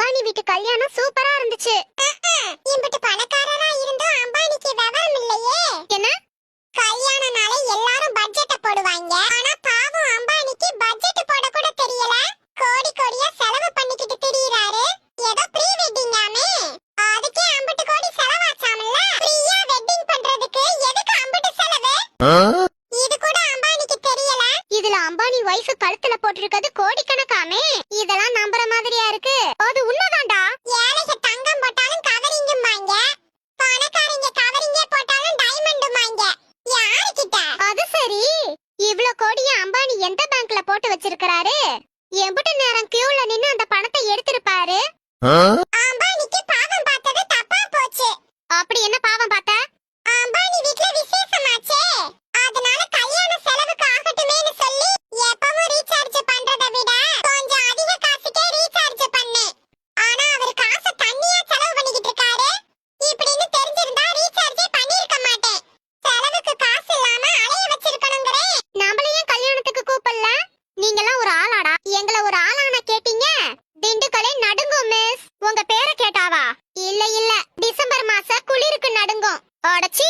அம்பானி வீட்டு கல்யாணம் சூப்பரா இருந்துச்சு. இம்பிட்டு பணக்காரரா இருந்தும் அம்பானிக்கு விவரம் இல்லையே. என்ன? கல்யாணனால எல்லாரும் பட்ஜெட்ட போடுவாங்க. ஆனா பாவம் அம்பானிக்கு பட்ஜெட் போட கூட தெரியல. கோடி கோடியா செலவு பண்ணிக்கிட்டு திரியுறாரு. ஏதோ ப்ரீ வெட்டிங் ஆமே. அதுக்கே அம்பிட்டு கோடி செலவாச்சாமல்ல? ஃப்ரீயா வெட்டிங் பண்றதுக்கு எதுக்கு அம்பிட்டு செலவு? இது கூட அம்பானிக்கு தெரியல. இதுல அம்பானி வைஃப் கழுத்துல போட்டிருக்கிறது கோடிக்கணக்காமே. கோடியை அம்பானி எந்த பேங்க்ல போட்டு வச்சிருக்காரு எம்பிட்டு நேரம் கியூல நின்னு அந்த பணத்தை எடுத்திருப்பாரு? para ti.